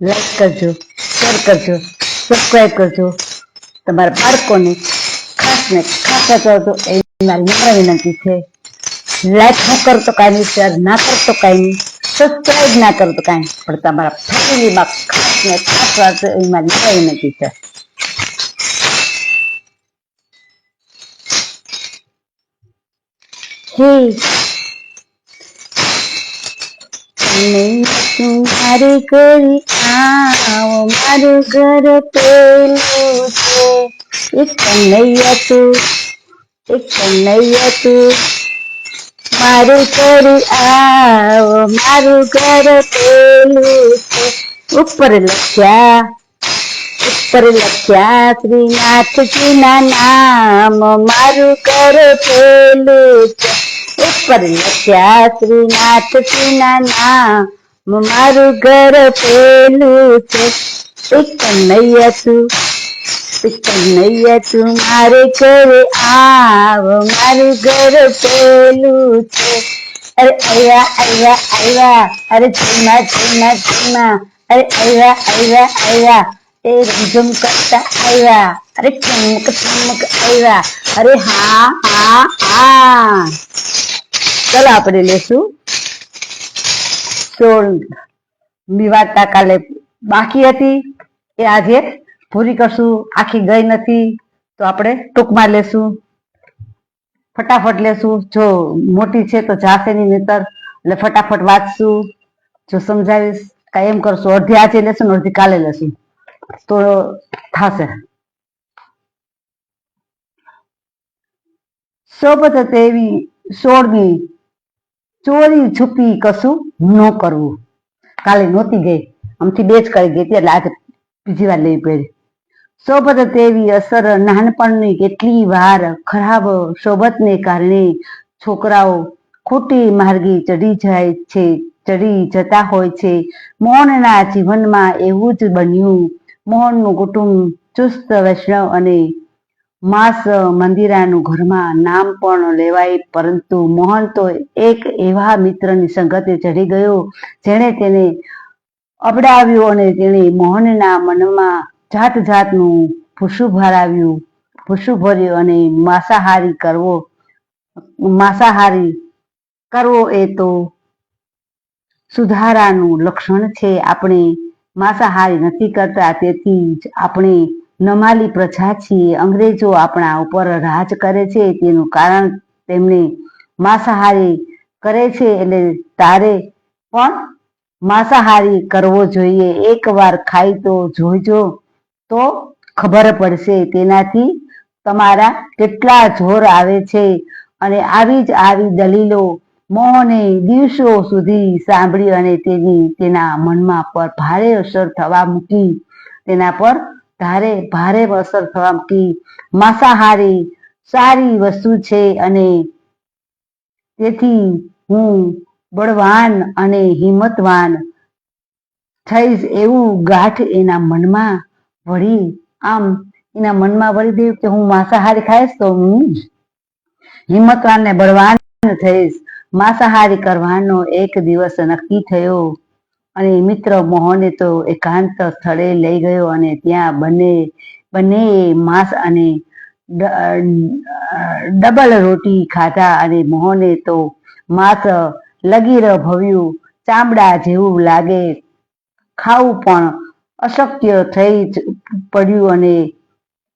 Like કરજો share કરજો subscribe કરજો. તમારા બાળકોને ખાસ ને ખાસ કરજો એ મારી નમ્ર વિનંતી છે. લાઈક ન કરો તો કાંઈ નહીં શેર ના કરો તો કાંઈ નહીં સબસ્ક્રાઈબ ના કરો તો કાંઈ પણ તમારા ફેમિલીમાં ખાસ ને ખાસ વાત એ મારી નમ્ર વિનંતી છે. હે નહીં મારે કરી આવો મારું ઘર પેલું છે. એક કનૈયા તું, એક કનૈયા તું. મારું કરી આવો, મારું ઘર પેલું છે. ઉપર લખ્યા ઉપર લખ્યા શ્રીનાથજીના નામ. મારું ઘર પેલું છે. ઉપર લખ્યા શ્રીનાથજીના નામ. મારું ઘર પેલું છે. એક મારે ઘરે આવ. મારું ઘર પેલું છે. અરે આવ્યા આવ્યા આવ્યા અરે અરે આવ્યા આવ્યા આવ્યા એ કરતા આવ્યા અરે ચમક ચમક આવ્યા અરે હા હા હા. ચલો આપણે લેશું. સોળની કાલે બાકી હતી. એ આજે પૂરી કરશું. આખી ગઈ નથી. તો આપણે ટૂંકમાં લેશું. ફટાફટ લેશું. જો મોટી છે તો જાશે નહીં, નહીતર એટલે ફટાફટ વાંચશું. જો સમજાવીશ, કાંઈ એમ કરશું. અડધી આજે લેશું ને અડધી કાલે લેશું. તો થશે. સોબત તેવી સોળમી ચોરી છુપી કશું ન કરવું. કાલે નહોતી ગઈ. આમથી બે જ કરી ગઈ હતી એટલે આજે બીજી વાર લેવી પડી સોબત તેવી અસર નાનપણની કેટલી વાર ખરાબ સોબતને કારણે છોકરાઓ ખોટી માર્ગે ચડી જાય છે ચડી જતા હોય છે. મોહનના જીવનમાં એવું જ બન્યું. મોહનનું કુટુંબ ચુસ્ત, વૈષ્ણવ અને માસ મંદિરાનું ઘરમાં નામ પણ લેવાય, પરંતુ મોહન તો એક એવા મિત્રની સંગતે ચડી ગયો, જેણે તેને અપડાવ્યો અને તેણે મોહનના મનમાં જાત જાતનું ભૂસું ભરાવ્યું, ભૂસું ભર્યું અને માંસાહારી કરવો માંસાહારી કરવો એ તો સુધારાનું લક્ષણ છે. આપણે માંસાહારી નથી કરતા, તેથી જ આપણે નમાલી પ્રજા છીએ. અંગ્રેજો આપણા ઉપર રાજ કરે છે. તેનું કારણ તેમને માંસાહારી કરે છે એટલે તારે પણ માંસાહારી કરવો જોઈએ. એકવાર ખાઈ તો જોજો તો ખબર પડશે. તેનાથી તમારા કેટલા જોર આવે છે. અને આવી જ આવી દલીલો મોહને દિવસો સુધી સાંભળી અને તેની તેના મનમાં પર ભારે અસર થવા મૂકી. તેના પર ભારે ભારે અસર થવાથી માંસાહારી સારી વસ્તુ છે અને તેથી હું બળવાન અને હિંમતવાન થઈશ એવું ગાંઠ એના મનમાં વળી, આમ એના મનમાં વળી દે કે હું માંસાહારી ખાઈશ તો હું હિંમતવાન ને બળવાન થઈશ. માંસાહારી કરવાનો એક દિવસ નક્કી થયો. અને મિત્ર મોહને તો એકાંત સ્થળે લઈ ગયો અને ત્યાં બંને બંને માંસ અને ડબલ રોટી ખાધા અને મોહને તો માંસ લગીર ભવ્યું, ચામડા જેવું લાગે. ખાવું પણ અશક્ય થઈ પડ્યું અને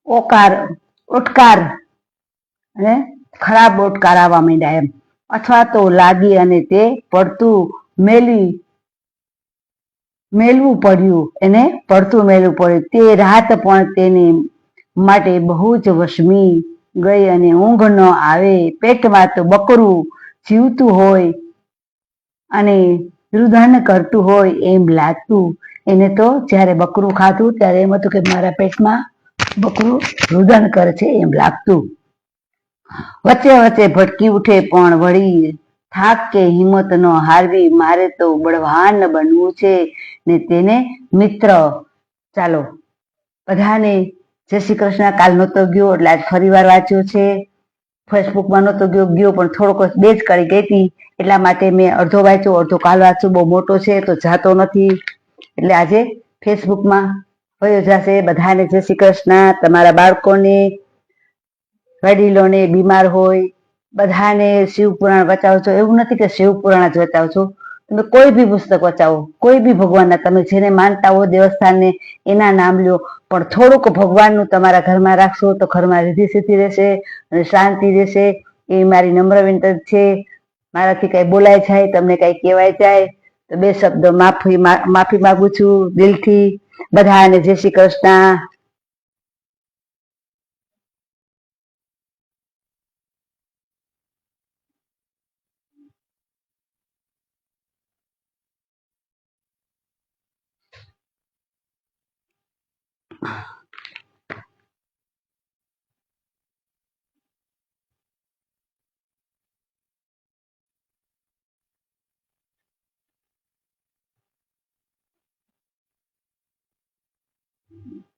ઓકાર, ઓટકાર અને ખરાબ ઓટકાર આવવા માંડ્યા એમ. અથવા તો લાગી અને તે પડતું મેલી મેલવું પડ્યું, એને પડતું મેલવું પડ્યું. તે રાત પણ તેને માટે બહુ જ વશમી ગઈ અને ઊંઘ ન આવે. પેટમાં તો બકરું જીવતું હોય અને રુદન કરતું હોય એમ લાગતું. એને તો જ્યારે બકરું ખાતું ત્યારે એમ હતું કે મારા પેટમાં બકરું રુદન કરે છે એમ લાગતું. વચ્ચે વચ્ચે ભટકી ઉઠે પણ વળી થાક કે હિંમત ન હારવી. મારે તો બળવાન બનવું છે. ને તેને મિત્ર. ચાલો, બધાને જય શ્રી કૃષ્ણ. કાલ નહોતો ગયો, એટલે આજ ફરી વાર વાંચ્યો છે. ફેસબુકમાં નહોતો ગયો ગયો પણ થોડોક બે જ કરી ગઈ હતી. એટલા માટે મેં અડધો વાંચ્યો, અડધો કાલ વાંચ્યો. બહુ મોટો છે, તો જાતો નથી. એટલે આજે ફેસબુકમાં વયો જશે. બધાને જય શ્રી કૃષ્ણ. તમારા બાળકોને, વડીલોને બીમાર હોય, બધાને શિવ પુરાણ વચાવજો એવું નથી કે શિવ પુરાણ જ વચાવજો તમે કોઈ બી પુસ્તક વચાવો, કોઈ બી ભગવાનના, તમે જેને માનતા હો દેવસ્થાનને, એના નામ લ્યો. પણ થોડુંક ભગવાનનું તમારા ઘરમાં રાખશો તો ઘરમાં રીધિ સિદ્ધિ રહેશે અને શાંતિ રહેશે. એ મારી નમ્ર વિનંતી છે. મારાથી કઈ બોલાય જાય, તમને કઈ કહેવાય જાય, તો બે શબ્દ માફી માફી માંગુ છું દિલથી. બધાને જય શ્રી કૃષ્ણ. うん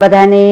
બધાને